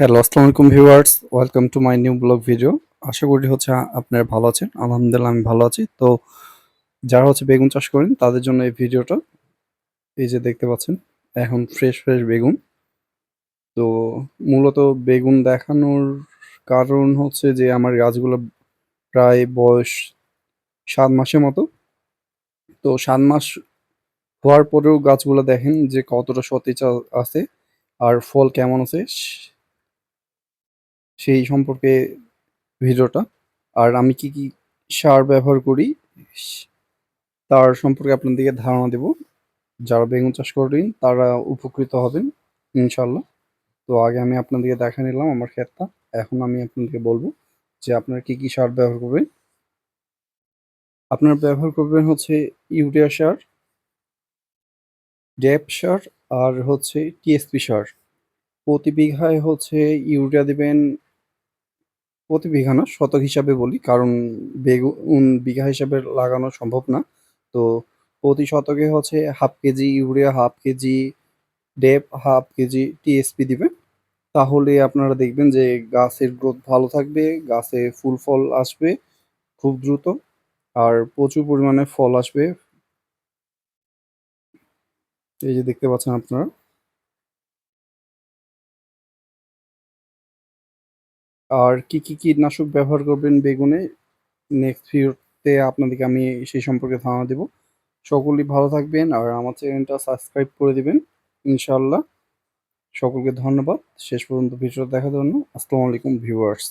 Hello আসসালামু আলাইকুম viewers, welcome to my new blog video. আশা করি হচ্ছে আপনারা ভালো আছেন। আলহামদুলিল্লাহ, আমি ভালো আছি। তো যারা হচ্ছে বেগুন চাষ করেন, তাদের জন্য এই ভিডিওটা, এই যে দেখতে পাচ্ছেন, এখন ফ্রেশ ফ্রেশ বেগুন। তো মূলত বেগুন দেখানোর কারণ হচ্ছে যে আমার গাছগুলো প্রায় বয়স সাত মাসের মতো। তো সাত মাস হওয়ার পরেও গাছগুলো দেখেন যে কতটা সতেজ আছে, আর ফল কেমন আছে সেই সম্পর্কে ভিডিওটা। আর আমি কি কি সার ব্যবহার করি, তার সম্পর্কে আপনাদেরকে ধারণা দেব। যারা বেগুন চাষ করেন, তারা উপকৃত হবেন ইনশাল্লাহ তো আগে আমি আপনাদেরকে দেখা নিলাম আমার ক্ষেতটা। এখন আমি আপনাদেরকে বলব যে আপনারা কি কি সার ব্যবহার করবেন। আপনারা ব্যবহার করবেন হচ্ছে ইউরিয়া সার, ড্যাপ সার, আর হচ্ছে টিএসপি সার। প্রতি বিঘায় হচ্ছে ইউরিয়া দিবেন প্রতি বিঘা না শতক হিসাবে বলি, কারণ বেগুন বিঘা হিসাবে লাগানো সম্ভব না। তো প্রতি শতকে হচ্ছে half KG urea, half KG DAP, half KG TSP দিবে। তাহলে আপনারা দেখবেন যে গাছের গ্রোথ ভালো থাকবে, গাছে ফুল ফল আসবে খুব দ্রুত, আর প্রচুর পরিমাণে ফল আসবে। এই যে দেখতে পাচ্ছেন আপনারা। আর কি কি কীটনাশক ব্যবহার করবেন বেগুনে? নেক্সট ভিডিওতে আপনাদেরকে আমি সেই সম্পর্কে ধারণা দেব। সকলেই ভালো থাকবেন আর আমার চ্যানেলটা সাবস্ক্রাইব করে দেবেন ইনশাল্লাহ সকলকে ধন্যবাদ। শেষ পর্যন্ত ভিডিওটা দেখার জন্য আসসালামু আলাইকুম ভিউয়ার্স।